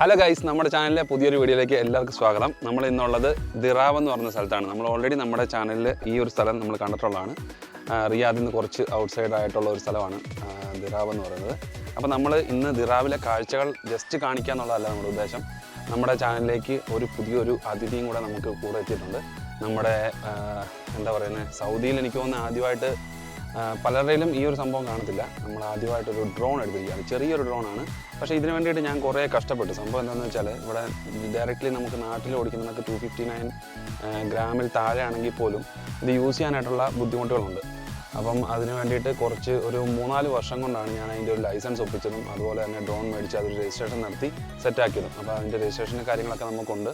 Hello guys നമ്മുടെ ചാനലിലെ പുതിയൊരു വീഡിയോയിലേക്ക് എല്ലാവർക്കും സ്വാഗതം. നമ്മൾ ഇന്നുള്ളത് ദിറാവ് എന്ന് പറഞ്ഞ സ്ഥലത്താണ്. നമ്മൾ ഓൾറെഡി നമ്മുടെ ചാനലിൽ ഈ ഒരു സ്ഥലം നമ്മൾ കണ്ടിട്ടുള്ളതാണ്. റിയാദിൽ നിന്ന് കുറച്ച് ഔട്ട്സൈഡ് ആയിട്ടുള്ള ഒരു സ്ഥലമാണ് ദിറാവ് എന്ന് പറയുന്നത്. അപ്പോൾ നമ്മൾ ഇന്ന് ദിറാവിലെ കാഴ്ചകൾ ജസ്റ്റ് കാണിക്കുക എന്നുള്ളതല്ല നമ്മുടെ ഉദ്ദേശം. നമ്മുടെ ചാനലിലേക്ക് ഒരു പുതിയൊരു അതിഥിയും കൂടെ നമുക്ക് കൂടെ എത്തിയിട്ടുണ്ട്. നമ്മുടെ എന്താ പറയുന്നത് സൗദിയിൽ എനിക്ക് തോന്നുന്നു ആദ്യമായിട്ട് പലരുടെയും ഈ ഒരു സംഭവം കാണത്തില്ല. നമ്മൾ ആദ്യമായിട്ടൊരു ഡ്രോൺ എടുത്തിരിക്കുകയാണ്. ചെറിയൊരു ഡ്രോണാണ് പക്ഷേ ഇതിന് വേണ്ടിയിട്ട് ഞാൻ കുറേ കഷ്ടപ്പെട്ടു. സംഭവം എന്താണെന്ന് വെച്ചാൽ ഇവിടെ ഡയറക്റ്റ്ലി നമുക്ക് നാട്ടിൽ നമുക്ക് ടു ഫിഫ്റ്റി നയൻ ഗ്രാമിൽ താഴെ ആണെങ്കിൽ പോലും ഇത് യൂസ് ചെയ്യാനായിട്ടുള്ള ബുദ്ധിമുട്ടുകളുണ്ട്. അപ്പം അതിന് വേണ്ടിയിട്ട് കുറച്ച് ഒരു മൂന്നാൽ വർഷം കൊണ്ടാണ് ഞാൻ അതിന്റെ ഒരു ലൈസൻസ് ഒപ്പിച്ചതും അതുപോലെ തന്നെ ഡ്രോൺ മേടിച്ച് അതൊരു രജിസ്ട്രേഷൻ നടത്തി സെറ്റാക്കിയതും അപ്പോൾ അതിന്റെ രജിസ്ട്രേഷന്റെ കാര്യങ്ങളൊക്കെ നമുക്കുണ്ട്.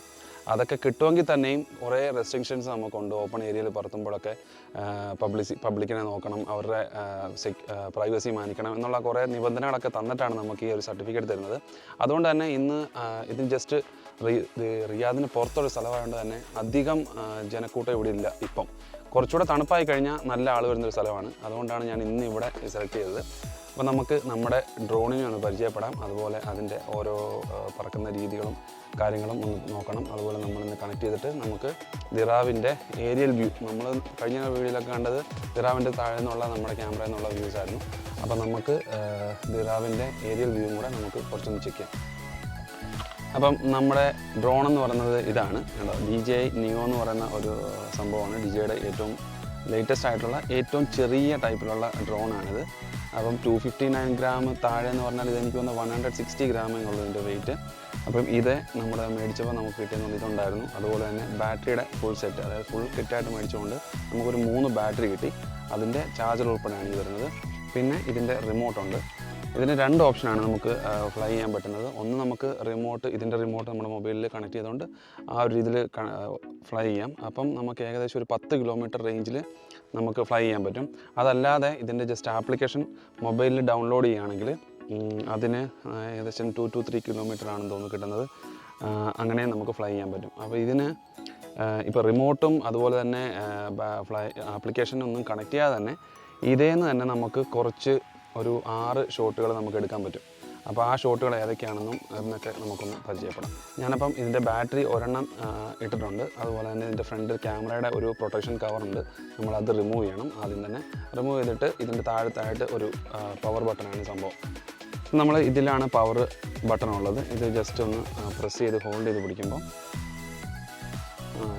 അതൊക്കെ കിട്ടുമെങ്കിൽ തന്നെയും കുറേ റെസ്ട്രിക്ഷൻസ് നമുക്കുണ്ട് ഓപ്പൺ ഏരിയയിൽ പറത്തുമ്പോഴൊക്കെ പബ്ലിസി പബ്ലിക്കിനെ നോക്കണം അവരുടെ പ്രൈവസി മാനിക്കണം എന്നുള്ള കുറേ നിബന്ധനകളൊക്കെ തന്നിട്ടാണ് നമുക്ക് ഈ ഒരു സർട്ടിഫിക്കറ്റ് തരുന്നത്. അതുകൊണ്ട് തന്നെ ഇന്ന് ഇതിന് ഇത് ജസ്റ്റ് റിയാദിന് പുറത്തൊരു സ്ഥലമായതുകൊണ്ട് തന്നെ അധികം ജനക്കൂട്ടം ഇവിടെ ഇല്ല ഇപ്പം. കുറച്ചുകൂടെ തണുപ്പായി കഴിഞ്ഞാൽ നല്ല ആൾ വരുന്നൊരു സ്ഥലമാണ്. അതുകൊണ്ടാണ് ഞാൻ ഇന്ന് ഇവിടെ സെലക്ട് ചെയ്തത്. അപ്പോൾ നമുക്ക് നമ്മുടെ ഡ്രോണിനെ ഒന്ന് പരിചയപ്പെടാം. അതുപോലെ അതിന്റെ ഓരോ പറക്കുന്ന രീതികളും കാര്യങ്ങളും ഒന്ന് നോക്കണം. അതുപോലെ നമ്മളിന്ന് കണക്ട് ചെയ്തിട്ട് നമുക്ക് ദിറാവിന്റെ ഏരിയൽ വ്യൂ നമ്മൾ കഴിഞ്ഞ വീഡിയോയിലൊക്കെ കണ്ടത് ദിറാവിന്റെ താഴെ നിന്നുള്ള നമ്മുടെ ക്യാമറയിൽ നിന്നുള്ള വ്യൂസ് ആയിരുന്നു. അപ്പോൾ നമുക്ക് ദിറാവിന്റെ ഏരിയൽ വ്യൂ കൂടെ നമുക്ക് കുറച്ചൊന്ന് ചെക്ക് ചെയ്യാം. അപ്പം നമ്മുടെ ഡ്രോൺ എന്ന് പറയുന്നത് ഇതാണ്. കേട്ടോ ഡി ജെ നിയോ എന്ന് പറയുന്ന ഒരു സംഭവമാണ്. ഡി ജെയുടെ ഏറ്റവും ലേറ്റസ്റ്റ് ആയിട്ടുള്ള ഏറ്റവും ചെറിയ ടൈപ്പിലുള്ള ഡ്രോണാണിത് അപ്പം ടു ഫിഫ്റ്റി നയൻ ഗ്രാം താഴെ എന്ന് പറഞ്ഞാൽ ഇത് വന്ന വൺ ഹൺഡ്രഡ് സിക്സ്റ്റി ഗ്രാമേ ഉള്ളൂ ഇതിന്റെ വെയിറ്റ് അപ്പം ഇത് നമ്മൾ മേടിച്ചപ്പോൾ നമുക്ക് കിട്ടിയെന്ന് ഇതുണ്ടായിരുന്നു. അതുപോലെ തന്നെ ബാറ്ററിയുടെ ഫുൾ സെറ്റ് അതായത് ഫുൾ കിറ്റായിട്ട് മേടിച്ചുകൊണ്ട് നമുക്കൊരു മൂന്ന് ബാറ്ററി കിട്ടി. അതിന്റെ ചാർജർ ഉൾപ്പെടെയാണ് ഇത് വരുന്നത്. പിന്നെ ഇതിന്റെ റിമോട്ടുണ്ട് ഇതിന് രണ്ട് ഓപ്ഷനാണ് നമുക്ക് ഫ്ലൈ ചെയ്യാൻ പറ്റുന്നത്. ഒന്ന് നമുക്ക് റിമോട്ട് ഇതിന്റെ റിമോട്ട് നമ്മുടെ മൊബൈലിൽ കണക്ട് ചെയ്തുകൊണ്ട് ആ ഒരു രീതിയിൽ ഫ്ലൈ ചെയ്യാം. അപ്പം നമുക്ക് ഏകദേശം ഒരു പത്ത് കിലോമീറ്റർ റേഞ്ചിൽ നമുക്ക് ഫ്ലൈ ചെയ്യാൻ പറ്റും. അതല്ലാതെ ഇതിന്റെ ജസ്റ്റ് ആപ്ലിക്കേഷൻ മൊബൈലിൽ ഡൗൺലോഡ് ചെയ്യുകയാണെങ്കിൽ അതിന് ഏകദേശം ടു ടു ത്രീ കിലോമീറ്റർ ആണെന്ന് തോന്നുന്നു കിട്ടുന്നത്. അങ്ങനെ നമുക്ക് ഫ്ലൈ ചെയ്യാൻ പറ്റും. അപ്പോൾ ഇതിന് ഇപ്പോൾ റിമോട്ടും അതുപോലെ തന്നെ ഫ്ലൈ ആപ്ലിക്കേഷനൊന്നും കണക്ട് ചെയ്യാതെ തന്നെ ഇതേന്ന് തന്നെ നമുക്ക് കുറച്ച് ഒരു ആറ് ഷോട്ടുകൾ നമുക്ക് എടുക്കാൻ പറ്റും. അപ്പോൾ ആ ഷോട്ടുകൾ ഏതൊക്കെയാണെന്നും എന്നൊക്കെ നമുക്കൊന്ന് പരിചയപ്പെടാം. ഞാനപ്പം ഇതിന്റെ ബാറ്ററി ഒരെണ്ണം ഇട്ടിട്ടുണ്ട്. അതുപോലെ തന്നെ ഇതിന്റെ ഫ്രണ്ട് ക്യാമറയുടെ ഒരു പ്രൊട്ടക്ഷൻ കവറുണ്ട് നമ്മളത് റിമൂവ് ചെയ്യണം. ആദ്യം തന്നെ റിമൂവ് ചെയ്തിട്ട് ഇതിന്റെ താഴത്തായിട്ട് ഒരു പവർ ബട്ടണാണ് സംഭവം. നമ്മൾ ഇതിലാണ് പവർ ബട്ടൺ ഉള്ളത്. ഇത് ജസ്റ്റ് ഒന്ന് പ്രസ് ചെയ്ത് ഹോൾഡ് ചെയ്ത് പിടിക്കുമ്പോൾ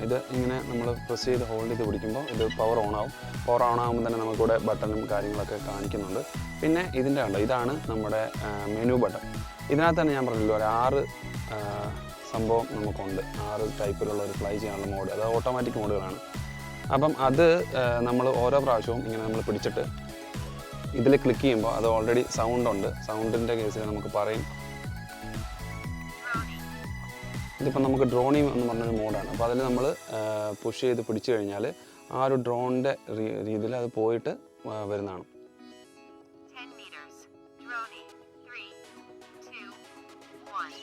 ഇത് ഇങ്ങനെ നമ്മൾ പ്രസ് ചെയ്ത് ഹോൾഡ് ചെയ്ത് പിടിക്കുമ്പോൾ ഇത് പവർ ഓൺ ആവും. പവർ ഓൺ ആകുമ്പോൾ തന്നെ നമുക്കിവിടെ ബട്ടണും കാര്യങ്ങളൊക്കെ കാണിക്കുന്നുണ്ട്. പിന്നെ ഇതിന്റെ ഉണ്ട് ഇതാണ് നമ്മുടെ മെനു ബട്ടൺ ഇതിനകത്ത് തന്നെ ഞാൻ പറഞ്ഞല്ലോ ഒരു ആറ് സംഭവം നമുക്കുണ്ട്. ആറ് ടൈപ്പിലുള്ള ഒരു ഫ്ലൈ ചെയ്യാനുള്ള മോഡ് അത് ഓട്ടോമാറ്റിക് മോഡുകളാണ് അപ്പം അത് നമ്മൾ ഓരോ പ്രാവശ്യവും ഇങ്ങനെ നമ്മൾ പിടിച്ചിട്ട് ഇതിൽ ക്ലിക്ക് ചെയ്യുമ്പോൾ അത് ഓൾറെഡി സൗണ്ട് ഉണ്ട്. സൗണ്ടിന്റെ കേസിൽ നമുക്ക് പറയും ഇതിപ്പോൾ നമുക്ക് ഡ്രോണി എന്ന് പറഞ്ഞൊരു മോഡാണ് അപ്പോൾ അതിൽ നമ്മൾ പുഷ് ചെയ്ത് പിടിച്ചു കഴിഞ്ഞാൽ ആ ഒരു ഡ്രോണിന്റെ രീതിയിൽ അത് പോയിട്ട് വരുന്നതാണ് 10 meters. Droning. Three, two, one.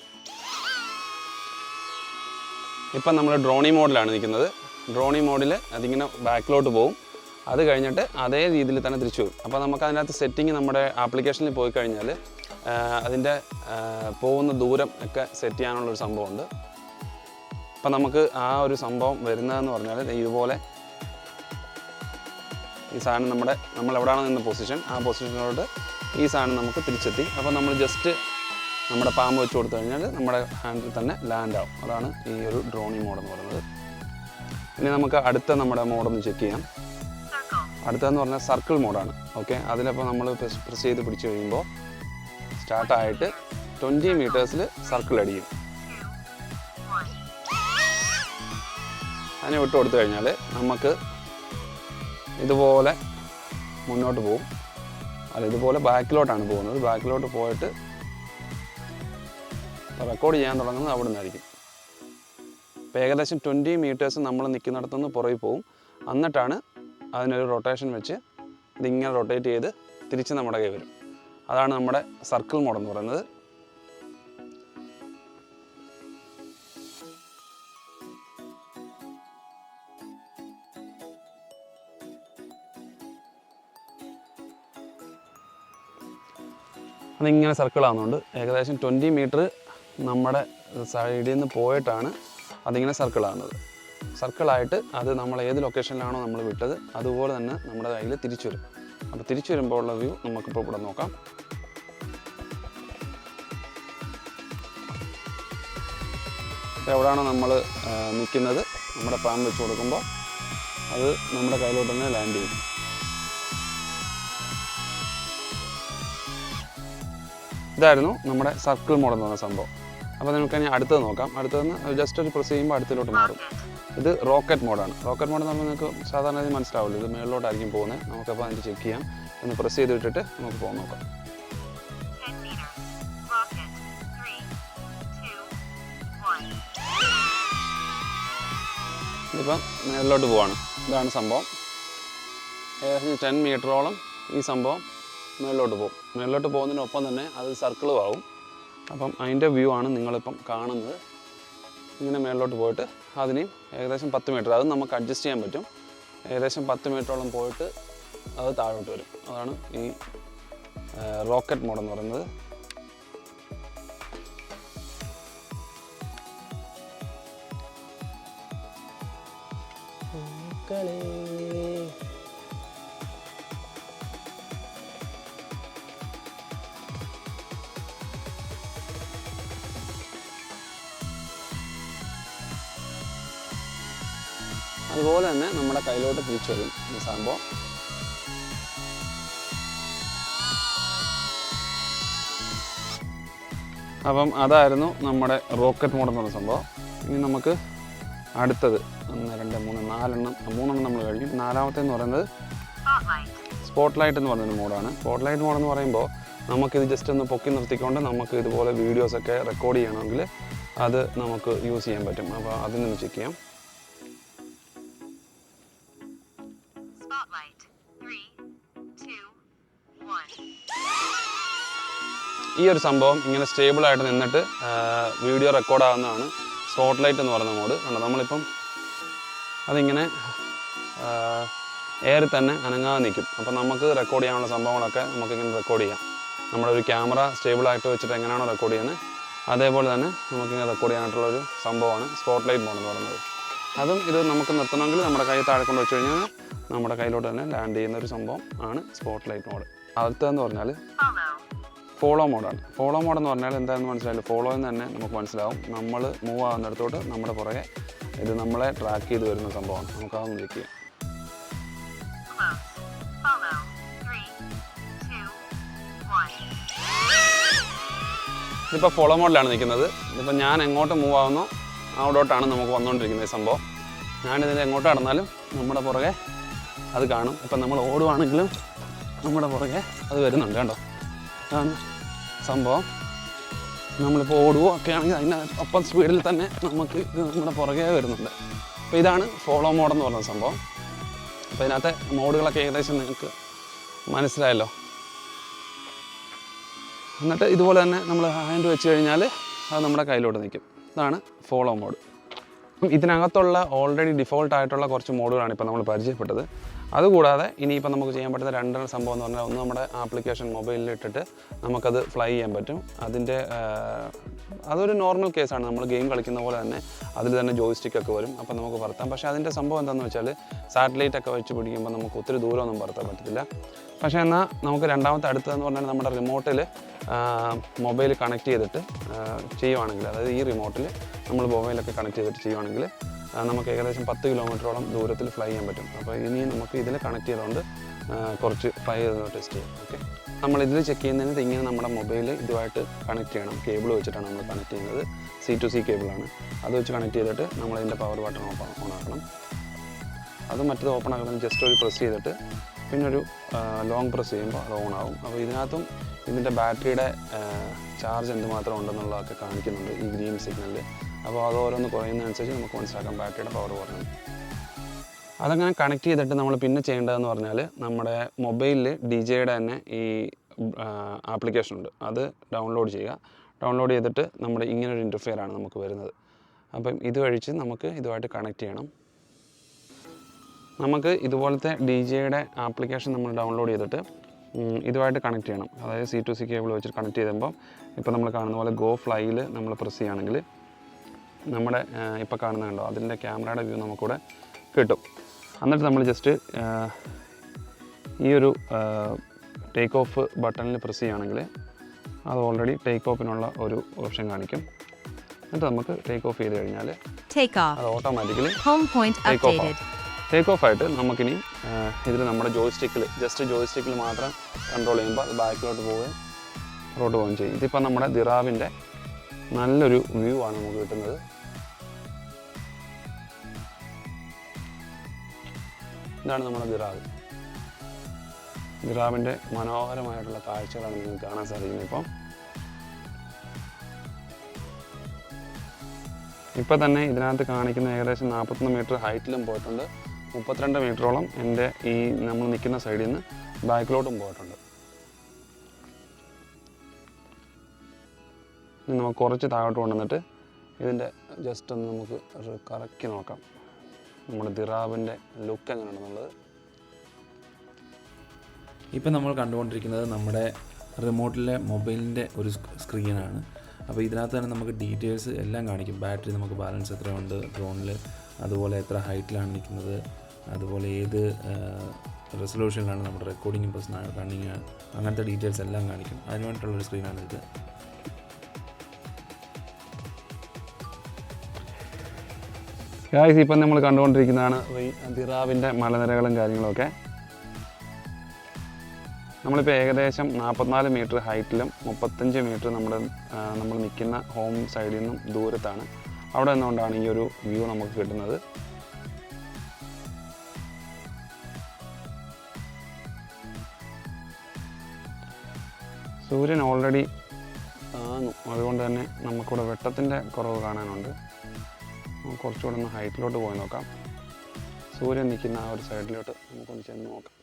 ഇപ്പം നമ്മൾ ഡ്രോണി മോഡിലാണ് നിൽക്കുന്നത് ഡ്രോണി മോഡിൽ അതിങ്ങനെ ബാക്കിലോട്ട് പോകും അത് കഴിഞ്ഞിട്ട് അതേ രീതിയിൽ തന്നെ തിരിച്ചു വരും അപ്പോൾ നമുക്ക് അതിനകത്ത് സെറ്റിംഗ് നമ്മുടെ ആപ്ലിക്കേഷനിൽ പോയി കഴിഞ്ഞാൽ അതിന്റെ പോകുന്ന ദൂരം ഒക്കെ സെറ്റ് ചെയ്യാനുള്ളൊരു സംഭവമുണ്ട്. അപ്പം നമുക്ക് ആ ഒരു സംഭവം വരുന്നതെന്ന് പറഞ്ഞാൽ ഇതുപോലെ ഈ സാധനം നമ്മുടെ നമ്മൾ എവിടെയാണോ നിന്ന പൊസിഷൻ ആ പൊസിഷനിലോട്ട് ഈ സാധനം നമുക്ക് തിരിച്ചെത്തി. അപ്പോൾ നമ്മൾ ജസ്റ്റ് നമ്മുടെ പാമ്പ് വെച്ച് കൊടുത്തു കഴിഞ്ഞാൽ നമ്മുടെ ഹാൻഡിൽ തന്നെ ലാൻഡ് ആവും. അതാണ് ഈ ഒരു ഡ്രോണി മോഡ് എന്ന് പറയുന്നത്. ഇനി നമുക്ക് അടുത്ത നമ്മുടെ മോഡൊന്ന് ചെക്ക് ചെയ്യാം. അടുത്തതെന്ന് പറഞ്ഞാൽ സർക്കിൾ മോഡാണ് ഓക്കെ അതിലപ്പോൾ നമ്മൾ പ്രസ് ചെയ്ത് പിടിച്ചു കഴിയുമ്പോൾ സ്റ്റാർട്ടായിട്ട് ട്വന്റി മീറ്റേഴ്സിൽ സർക്കിൾ അടിക്കും. അതിനെ വിട്ട് കൊടുത്തു കഴിഞ്ഞാൽ നമുക്ക് ഇതുപോലെ മുന്നോട്ട് പോകും. അല്ല ഇതുപോലെ ബാക്കിലോട്ടാണ് പോകുന്നത്. ബാക്കിലോട്ട് പോയിട്ട് റെക്കോർഡ് ചെയ്യാൻ തുടങ്ങുന്നത് അവിടെ നിന്നായിരിക്കും അപ്പോൾ ഏകദേശം ട്വന്റി മീറ്റേഴ്സ് നമ്മൾ നിൽക്കുന്നിടത്തുനിന്ന് പുറകിൽ പോകും. എന്നിട്ടാണ് അതിനൊരു റൊട്ടേഷൻ വെച്ച് ഇതിങ്ങനെ റൊട്ടേറ്റ് ചെയ്ത് തിരിച്ച് നമ്മുടെ കൈ വരും. അതാണ് നമ്മുടെ സർക്കിൾ മോഡ് എന്ന് പറയുന്നത്. അതിങ്ങനെ സർക്കിൾ ആവുന്നുണ്ട് ഏകദേശം ട്വന്റി മീറ്റർ നമ്മുടെ സൈഡിൽ നിന്ന് പോയിട്ടാണ് അതിങ്ങനെ സർക്കിൾ ആകുന്നത് സർക്കിളായിട്ട് അത് നമ്മൾ ഏത് ലൊക്കേഷനിലാണോ നമ്മൾ വിട്ടത് അതുപോലെ തന്നെ നമ്മുടെ കയ്യിൽ തിരിച്ചു വരും. അപ്പോൾ തിരിച്ചു വരുമ്പോൾ ഉള്ള വ്യൂ നമുക്കിപ്പോൾ ഇവിടെ നോക്കാം. അപ്പോൾ എവിടെയാണ് നമ്മൾ നിൽക്കുന്നത് നമ്മുടെ പാൻ വെച്ച് കൊടുക്കുമ്പോൾ അത് നമ്മുടെ കയ്യിലോട്ട് തന്നെ ലാൻഡ് ചെയ്യും. ഇതായിരുന്നു നമ്മുടെ സർക്കിൾ മോഡൽ എന്ന് പറഞ്ഞ സംഭവം. അപ്പോൾ നമുക്ക് ഇനി അടുത്തത് നോക്കാം. അടുത്തതെന്ന് ജസ്റ്റ് ഒരു പ്രസ് ചെയ്യുമ്പോൾ അടുത്തിലോട്ട് മാറും. ഇത് റോക്കറ്റ് മോഡാണ്. റോക്കറ്റ് മോഡ് എന്ന് പറഞ്ഞാൽ നിങ്ങൾക്ക് സാധാരണ മനസ്സിലാവില്ല. ഇത് മേളിലോട്ടായിരിക്കും പോകുന്നത്. നമുക്കപ്പോൾ അതിന് ചെക്ക് ചെയ്യാം. ഒന്ന് പ്രസ് ചെയ്തിട്ടിട്ട് നമുക്ക് പോകാൻ നോക്കാം. 10 meters. Rocket. Three, two, one. ഇതിപ്പം മേളിലോട്ട് പോവാണ്. ഇതാണ് സംഭവം. ഏകദേശം ടെൻ മീറ്ററോളം ഈ സംഭവം മേളിലോട്ട് പോകും. മേളിലോട്ട് പോകുന്നതിനൊപ്പം തന്നെ അത് സർക്കിളും ആവും. അപ്പം അതിന്റെ വ്യൂ ആണ് നിങ്ങളിപ്പം കാണുന്നത്. ഇങ്ങനെ മേളിലോട്ട് പോയിട്ട് അതിനെയും ഏകദേശം പത്ത് മീറ്റർ അത് നമുക്ക് അഡ്ജസ്റ്റ് ചെയ്യാൻ പറ്റും. ഏകദേശം പത്ത് മീറ്ററോളം പോയിട്ട് അത് താഴോട്ട് വരും. അതാണ് ഈ റോക്കറ്റ് മോഡ് എന്ന് പറയുന്നത്. അതുപോലെ തന്നെ നമ്മുടെ കയ്യിലോട്ട് തിരിച്ചു വരും ഈ സംഭവം. അപ്പം അതായിരുന്നു നമ്മുടെ റോക്കറ്റ് മോഡ് എന്നുള്ള സംഭവം. ഇനി നമുക്ക് അടുത്തത് ഒന്ന് രണ്ട് മൂന്ന് നാലെണ്ണം മൂന്നെണ്ണം നമ്മൾ കഴിഞ്ഞു. നാലാമത്തെ എന്ന് പറയുന്നത് സ്പോട്ട് ലൈറ്റ് എന്ന് പറയുന്ന മോഡാണ്. സ്പോട്ട് ലൈറ്റ് മോഡ് എന്ന് പറയുമ്പോൾ നമുക്കിത് ജസ്റ്റ് ഒന്ന് പൊക്കി നിർത്തിക്കൊണ്ട് നമുക്ക് ഇതുപോലെ വീഡിയോസൊക്കെ റെക്കോർഡ് ചെയ്യണമെങ്കിൽ അത് നമുക്ക് യൂസ് ചെയ്യാൻ പറ്റും. അപ്പോൾ അതിനൊന്ന് ചെക്ക് ചെയ്യാം. ഈ ഒരു സംഭവം ഇങ്ങനെ സ്റ്റേബിൾ ആയിട്ട് നിന്നിട്ട് വീഡിയോ റെക്കോർഡ് ആവുന്നതാണ് സ്പോട്ട് ലൈറ്റ് എന്ന് പറയുന്ന മോഡ് കണ്ടോ നമ്മളിപ്പം അതിങ്ങനെ എയറിൽ തന്നെ അനങ്ങാതെ നിൽക്കും. അപ്പം നമുക്ക് റെക്കോർഡ് ചെയ്യാനുള്ള സംഭവങ്ങളൊക്കെ നമുക്കിങ്ങനെ റെക്കോർഡ് ചെയ്യാം. ഒരു ക്യാമറ സ്റ്റേബിൾ ആയിട്ട് വെച്ചിട്ട് എങ്ങനെയാണോ റെക്കോർഡ് ചെയ്യുന്നത് അതേപോലെ തന്നെ നമുക്കിങ്ങനെ റെക്കോർഡ് ചെയ്യാനായിട്ടുള്ള ഒരു സംഭവമാണ് സ്പോട്ട് ലൈറ്റ് മോഡ് എന്ന് പറയുന്നത്. അതും ഇത് നമുക്ക് നിർത്തണമെങ്കിൽ നമ്മുടെ കൈ താഴെ കൊണ്ട് വെച്ച് കഴിഞ്ഞാൽ നമ്മുടെ കയ്യിലോട്ട് തന്നെ ലാൻഡ് ചെയ്യുന്ന ഒരു സംഭവം ആണ് സ്പോട്ട് ലൈറ്റ് മോഡ് അടുത്തതെന്ന് പറഞ്ഞാൽ. ഫോളോ മോഡാണ് ഫോളോ മോഡ് എന്ന് പറഞ്ഞാൽ എന്താണെന്ന് മനസ്സിലായില്ല? ഫോളോ എന്ന് തന്നെ നമുക്ക് മനസ്സിലാവും. നമ്മൾ മൂവ് ആകുന്നിടത്തോട്ട് നമ്മുടെ പുറകെ ഇത് നമ്മളെ ട്രാക്ക് ചെയ്ത് വരുന്ന സംഭവമാണ്. നമുക്ക് അതൊന്ന് ചെക്ക് ചെയ്യാം. ഇതിപ്പോൾ ഫോളോ മോഡിലാണ് നിൽക്കുന്നത്. ഇതിപ്പോൾ ഞാൻ എങ്ങോട്ട് മൂവ് ആവുന്നോ അവിടോട്ടാണ് നമുക്ക് വന്നുകൊണ്ടിരിക്കുന്നത് ഈ സംഭവം. ഞാനിതിന് എങ്ങോട്ട് നടന്നാലും നമ്മുടെ പുറകെ അത് കാണും. ഇപ്പം നമ്മൾ ഓടുവാണെങ്കിലും നമ്മുടെ പുറകെ അത് വരുന്നുണ്ട് കേട്ടോ. അതാണ് സംഭവം. നമ്മളിപ്പോൾ ഓടുകയോ ഒക്കെ ആണെങ്കിൽ അതിന്റെ ഒപ്പം സ്പീഡിൽ തന്നെ നമുക്ക് ഇത് നമ്മുടെ പുറകെ വരുന്നുണ്ട്. അപ്പോൾ ഇതാണ് ഫോളോ മോഡ് എന്ന് പറയുന്ന സംഭവം. അപ്പോൾ ഇതിനകത്തെ മോഡുകളൊക്കെ ഏകദേശം നിങ്ങൾക്ക് മനസ്സിലായല്ലോ. എന്നിട്ട് ഇതുപോലെ തന്നെ നമ്മൾ ഹാൻഡ് വെച്ച് കഴിഞ്ഞാൽ അത് നമ്മുടെ കയ്യിലോട്ട് നിൽക്കും. ഇതാണ് ഫോളോ മോഡ് ഇതിനകത്തുള്ള ഓൾറെഡി ഡിഫോൾട്ട് ആയിട്ടുള്ള കുറച്ച് മോഡുകളാണ് ഇപ്പോൾ നമ്മൾ പരിചയപ്പെട്ടത്. അതുകൂടാതെ ഇനിയിപ്പോൾ നമുക്ക് ചെയ്യാൻ പറ്റുന്ന രണ്ടെണ്ണം സംഭവം എന്ന് പറഞ്ഞാൽ ഒന്ന് നമ്മുടെ ആപ്ലിക്കേഷൻ മൊബൈലിൽ ഇട്ടിട്ട് നമുക്കത് ഫ്ലൈ ചെയ്യാൻ പറ്റും. അതിന്റെ അതൊരു നോർമൽ കേസാണ് നമ്മൾ ഗെയിം കളിക്കുന്ന പോലെ തന്നെ അതിൽ തന്നെ ജോയ് സ്റ്റിക്കൊക്കെ വരും. അപ്പോൾ നമുക്ക് പറത്താം. പക്ഷേ അതിന്റെ സംഭവം എന്താണെന്ന് വെച്ചാൽ സാറ്റലൈറ്റ് ഒക്കെ വെച്ച് പിടിക്കുമ്പോൾ നമുക്ക് ഒത്തിരി ദൂരമൊന്നും പറത്താൻ പറ്റത്തില്ല. പക്ഷേ എന്നാൽ നമുക്ക് രണ്ടാമത്തെ അടുത്തതെന്ന് പറഞ്ഞാൽ നമ്മുടെ റിമോട്ടിൽ മൊബൈൽ കണക്ട് ചെയ്തിട്ട് ചെയ്യുവാണെങ്കിൽ അതായത് ഈ റിമോട്ടിൽ നമ്മൾ മൊബൈലൊക്കെ കണക്ട് ചെയ്തിട്ട് ചെയ്യുവാണെങ്കിൽ നമുക്ക് ഏകദേശം പത്ത് കിലോമീറ്ററോളം ദൂരത്തിൽ ഫ്ലൈ ചെയ്യാൻ പറ്റും. അപ്പോൾ ഇനി നമുക്ക് ഇതിൽ കണക്ട് ചെയ്തുകൊണ്ട് കുറച്ച് ഫ്ലൈ ചെയ്ത് ടെസ്റ്റ് ചെയ്യാം. ഓക്കെ? നമ്മൾ ഇതിൽ ചെക്ക് ചെയ്യുന്നതിന് ഇങ്ങനെ നമ്മുടെ മൊബൈൽ ഇതുമായിട്ട് കണക്ട് ചെയ്യണം. കേബിൾ വെച്ചിട്ടാണ് നമ്മൾ കണക്ട് ചെയ്യുന്നത്. സി ടു സി കേബിളാണ്. അത് വെച്ച് കണക്ട് ചെയ്തിട്ട് നമ്മൾ ഇതിന്റെ പവർ ബട്ടൺ ഓൺ ആക്കണം അത് മറ്റത് ഓപ്പൺ ആക്കുന്നത് ജസ്റ്റ് ഒരു പ്രസ് ചെയ്തിട്ട് പിന്നെ ഒരു ലോങ് പ്രസ് ചെയ്യുമ്പോൾ അത് ഓൺ ആകും അപ്പോൾ ഇതിനകത്തും ഇതിന്റെ ബാറ്ററിയുടെ ചാർജ് എന്തുമാത്രം ഉണ്ടെന്നുള്ളതൊക്കെ കാണിക്കുന്നുണ്ട് ഈ ഗ്രീൻ സിഗ്നലിൽ അപ്പോൾ അത് ഓരോന്ന് കുറയുന്നതനുസരിച്ച് നമുക്ക് മനസ്സിലാക്കാം ബാറ്ററിയുടെ പവർ കുറഞ്ഞു അതങ്ങനെ കണക്ട് ചെയ്തിട്ട് നമ്മൾ പിന്നെ ചെയ്യേണ്ടതെന്ന് പറഞ്ഞാൽ നമ്മുടെ മൊബൈലിൽ ഡി ജെയുടെ തന്നെ ഈ ആപ്ലിക്കേഷൻ ഉണ്ട്. അത് ഡൗൺലോഡ് ചെയ്യുക. ഡൗൺലോഡ് ചെയ്തിട്ട് നമ്മുടെ ഇങ്ങനൊരു ഇന്റർഫെയർ ആണ് നമുക്ക് വരുന്നത്. അപ്പം ഇത് കഴിച്ച് നമുക്ക് ഇതുമായിട്ട് കണക്ട് ചെയ്യണം. നമുക്ക് ഇതുപോലത്തെ ഡി ജെയുടെ ആപ്ലിക്കേഷൻ നമ്മൾ ഡൗൺലോഡ് ചെയ്തിട്ട് ഇതുമായിട്ട് കണക്ട് ചെയ്യണം. അതായത് സി ടു സി കേബിൾ വെച്ചിട്ട് കണക്ട് ചെയ്യുമ്പോൾ ഇപ്പോൾ നമ്മൾ കാണുന്ന പോലെ ഗോ ഫ്ലൈയിൽ നമ്മൾ പ്രസ് ചെയ്യുകയാണെങ്കിൽ നമ്മുടെ ഇപ്പോൾ കാണുന്ന കണ്ടോ അതിന്റെ ക്യാമറയുടെ വ്യൂ നമുക്കിവിടെ കിട്ടും. എന്നിട്ട് നമ്മൾ ജസ്റ്റ് ഈ ഒരു ടേക്ക് ഓഫ് ബട്ടണിൽ പ്രസ് ചെയ്യുകയാണെങ്കിൽ അത് ഓൾറെഡി ടേക്ക് ഓഫിനുള്ള ഒരു ഓപ്ഷൻ കാണിക്കും. എന്നിട്ട് നമുക്ക് ടേക്ക് ഓഫ് ചെയ്ത് കഴിഞ്ഞാൽ. അത് ഓട്ടോമാറ്റിക്കലി ടേക്ക് ഓഫ് ആവും. ടേക്ക് ഓഫ് ആയിട്ട് നമുക്കിനി ഇതിൽ നമ്മുടെ ജോയിസ്റ്റിക്കിൽ ജസ്റ്റ് ജോയിസ്റ്റിക്കിൽ മാത്രം കൺട്രോൾ ചെയ്യുമ്പോൾ അത് ബാക്കിലോട്ട് പോവുകയും റോട്ട് പോവുകയും ചെയ്യും. ഇതിപ്പോൾ നമ്മുടെ ദിറാവിന്റെ നല്ലൊരു വ്യൂ ആണ് നമുക്ക് കിട്ടുന്നത്. ഇതാണ് നമ്മുടെ ദിറാവ്. ദിറാവിന്റെ മനോഹരമായിട്ടുള്ള കാഴ്ചകളാണ് നിങ്ങൾക്ക് കാണാൻ സാധിക്കുന്നത് ഇപ്പം. ഇപ്പം തന്നെ ഇതിനകത്ത് കാണിക്കുന്ന ഏകദേശം നാൽപ്പത്തൊന്ന് മീറ്റർ ഹൈറ്റിലും പോയിട്ടുണ്ട്. മുപ്പത്തിരണ്ട് മീറ്ററോളം എന്റെ ഈ നമ്മൾ നിൽക്കുന്ന സൈഡിൽ നിന്ന് ബാക്കിലോട്ടും പോയിട്ടുണ്ട്. ഇനി നമുക്ക് കുറച്ച് താഴോട്ട് കൊണ്ടുവന്നിട്ട് ഇതിന്റെ ജസ്റ്റ് ഒന്ന് നമുക്ക് കറക്കി നോക്കാം. നമ്മുടെ ദിറാബിന്റെ ലുക്ക് എങ്ങനെയാണെന്നുള്ളത്. ഇപ്പം നമ്മൾ കണ്ടുകൊണ്ടിരിക്കുന്നത് നമ്മുടെ റിമോട്ടിലെ മൊബൈലിന്റെ ഒരു സ്ക്രീനാണ് അപ്പോൾ ഇതിനകത്ത് തന്നെ നമുക്ക് ഡീറ്റെയിൽസ് എല്ലാം കാണിക്കും. ബാറ്ററി നമുക്ക് ബാലൻസ് എത്രയുണ്ട് ഡ്രോണിൽ അതുപോലെ എത്ര ഹൈറ്റിലാണ് നിൽക്കുന്നത് അതുപോലെ ഏത് റെസൊല്യൂഷനിലാണ് നമ്മുടെ റെക്കോർഡിംഗ് ഇപ്പോൾ റണ്ണിങ് അങ്ങനത്തെ ഡീറ്റെയിൽസ് എല്ലാം കാണിക്കും. അതിന് വേണ്ടിയിട്ടുള്ളൊരു സ്ക്രീനാണിത് ഗായ്സ് ഇപ്പം നമ്മൾ കണ്ടുകൊണ്ടിരിക്കുന്നതാണ് ഈ ദിറാവിന്റെ മലനിരകളും കാര്യങ്ങളൊക്കെ. നമ്മളിപ്പോൾ ഏകദേശം നാൽപ്പത്തിനാല് മീറ്റർ ഹൈറ്റിലും മുപ്പത്തഞ്ച് മീറ്റർ നമ്മുടെ നമ്മൾ നിൽക്കുന്ന ഹോം സൈഡിൽ നിന്നും ദൂരത്താണ്. അവിടെ നിന്നുകൊണ്ടാണ് ഈ ഒരു വ്യൂ നമുക്ക് കിട്ടുന്നത്. സൂര്യൻ ഓൾറെഡി താങ്ങും അതുകൊണ്ട് തന്നെ നമുക്കിവിടെ വെട്ടത്തിന്റെ കുറവ് കാണാനുണ്ട്. കുറച്ചുകൂടെ ഒന്ന് ഹൈറ്റിലോട്ട് പോയി നോക്കാം. സൂര്യൻ നിൽക്കുന്ന ആ ഒരു സൈഡിലോട്ട് നമുക്കൊന്ന് ചെന്ന് നോക്കാം.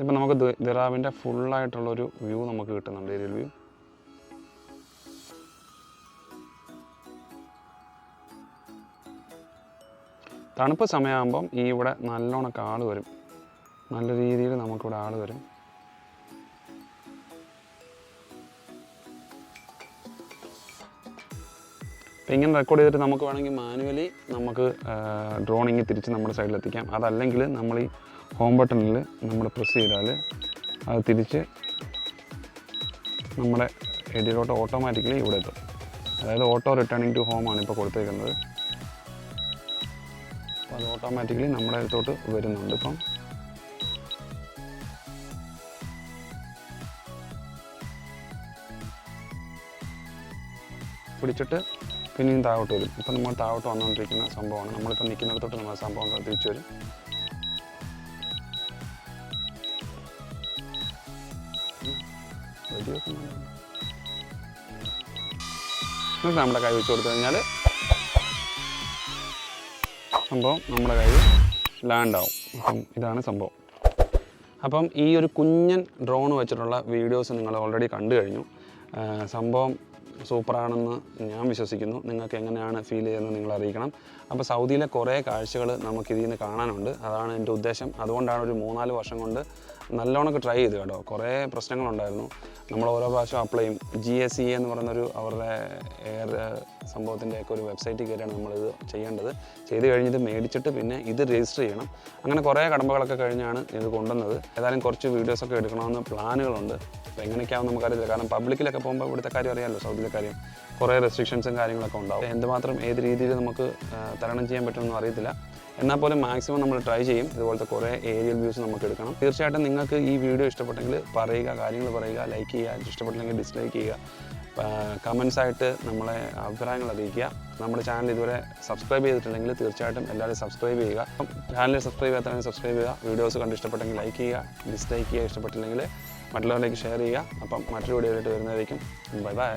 ഇപ്പം നമുക്ക് ദിറാവിന്റെ ഫുള്ളായിട്ടുള്ളൊരു വ്യൂ നമുക്ക് കിട്ടുന്നുണ്ട് ഏരിയൽ വ്യൂ തണുപ്പ് സമയമാകുമ്പം ഈ ഇവിടെ നല്ലോണമൊക്കെ ആൾ വരും. നല്ല രീതിയിൽ നമുക്കിവിടെ ആൾ വരും. അപ്പം ഇങ്ങനെ റെക്കോർഡ് ചെയ്തിട്ട് നമുക്ക് വേണമെങ്കിൽ മാനുവലി നമുക്ക് ഡ്രോണിങ് തിരിച്ച് നമ്മുടെ സൈഡിലെത്തിക്കാം അതല്ലെങ്കിൽ നമ്മൾ ഈ ഹോം ബട്ടണിൽ നമ്മൾ പ്രസ് ചെയ്താൽ അത് തിരിച്ച് നമ്മുടെ എഡിയിലോട്ട് ഓട്ടോമാറ്റിക്കലി ഇവിടെ എത്തും. അതായത് ഓട്ടോ റിട്ടേണിങ് ടു ഹോമാണ് ഇപ്പോൾ കൊടുത്തേക്കുന്നത്. അപ്പോൾ അത് ഓട്ടോമാറ്റിക്കലി നമ്മുടെ അടുത്തോട്ട് വരുന്നുണ്ട് ഇപ്പം. പിടിച്ചിട്ട് പിന്നെയും താഴോട്ട് വരും. ഇപ്പം നമ്മൾ താഴോട്ട് വന്നുകൊണ്ടിരിക്കുന്ന സംഭവമാണ്. നമ്മളിപ്പോൾ നിൽക്കുന്നിടത്തോട്ട് നമ്മൾ സംഭവം തിരിച്ചു വരും. നമ്മുടെ കൈ വെച്ച് കൊടുത്തു കഴിഞ്ഞാൽ സംഭവം നമ്മുടെ കയ്യിൽ ലാൻഡ് ആവും അപ്പം ഇതാണ് സംഭവം. അപ്പം ഈ ഒരു കുഞ്ഞൻ ഡ്രോൺ വെച്ചിട്ടുള്ള വീഡിയോസ് നിങ്ങൾ ഓൾറെഡി കണ്ടു കഴിഞ്ഞു. സംഭവം സൂപ്പറാണെന്ന് ഞാൻ വിശ്വസിക്കുന്നു. നിങ്ങൾക്ക് എങ്ങനെയാണ് ഫീൽ ചെയ്യുന്നത് നിങ്ങൾ അറിയിക്കണം. അപ്പോൾ സൗദിയിലെ കുറേ കാഴ്ചകൾ നമുക്ക് ഇതിൽ നിന്ന് കാണാനുണ്ട്. അതാണ് എന്റെ ഉദ്ദേശം. അതുകൊണ്ടാണ് ഒരു മൂന്നാൽ വർഷം കൊണ്ട് നല്ലോണമൊക്കെ ട്രൈ ചെയ്തു കേട്ടോ. കുറേ പ്രശ്നങ്ങളുണ്ടായിരുന്നു. നമ്മൾ ഓരോ പ്രാവശ്യം അപ്ലൈ ചെയ്യും. ജി എസ് സി എന്ന് പറയുന്നൊരു അവരുടെ എയർ സംഭവത്തിന്റെയൊക്കെ ഒരു വെബ്സൈറ്റിൽ കയറിയാണ് നമ്മളിത് ചെയ്യേണ്ടത്. ചെയ്ത് കഴിഞ്ഞിട്ട് മേടിച്ചിട്ട് പിന്നെ ഇത് രജിസ്റ്റർ ചെയ്യണം. അങ്ങനെ കുറേ കടമ്പകളൊക്കെ കഴിഞ്ഞാണ് ഇത് കൊണ്ടുവന്നത്. ഏതായാലും കുറച്ച് വീഡിയോസൊക്കെ എടുക്കണമെന്ന് പ്ലാനുകളുണ്ട്. അപ്പോൾ എങ്ങനെയൊക്കെയാവും നമുക്കറിയില്ല. കാരണം പബ്ലിക്കിലൊക്കെ പോകുമ്പോൾ ഇവിടുത്തെ കാര്യം അറിയാമല്ലോ സൗദിയിലെ കാര്യം. കുറേ റെസ്ട്രിക്ഷൻസും കാര്യങ്ങളൊക്കെ ഉണ്ടാവും. എന്തുമാത്രം ഏത് രീതിയിൽ നമുക്ക് തരണം ചെയ്യാൻ പറ്റുമെന്നും അറിയത്തില്ല. എന്നാൽ പോലും മാക്സിമം നമ്മൾ ട്രൈ ചെയ്യും. ഇതുപോലത്തെ കുറേ ഏരിയൽ വ്യൂസ് നമുക്ക് എടുക്കണം തീർച്ചയായിട്ടും നിങ്ങൾക്ക് ഈ വീഡിയോ ഇഷ്ടപ്പെട്ടെങ്കിൽ പറയുക കാര്യങ്ങൾ പറയുക ലൈക്ക് ചെയ്യുക ഇഷ്ടപ്പെട്ടില്ലെങ്കിൽ ഡിസ്ലൈക്ക് ചെയ്യുക. കമൻസ് ആയിട്ട് നമ്മളെ അഭിപ്രായങ്ങൾ അറിയിക്കുക. നമ്മുടെ ചാനൽ ഇതുവരെ സബ്സ്ക്രൈബ് ചെയ്തിട്ടുണ്ടെങ്കിൽ തീർച്ചയായിട്ടും എല്ലാവരും സബ്സ്ക്രൈബ് ചെയ്യുക. ചാനൽ സബ്സ്ക്രൈബ് ചെയ്യാത്തവരെ സബ്സ്ക്രൈബ് ചെയ്യുക. വീഡിയോസ് കണ്ട് ഇഷ്ടപ്പെട്ടെങ്കിൽ ലൈക്ക് ചെയ്യുക. ഡിസ്ലൈക്ക് ചെയ്യുക ഇഷ്ടപ്പെട്ടില്ലെങ്കിൽ മറ്റുള്ളവരിലേക്ക് ഷെയർ ചെയ്യുക. അപ്പം മറ്റൊരു വീഡിയോയിലായിട്ട് വരുന്നതായിരിക്കും. Bye bye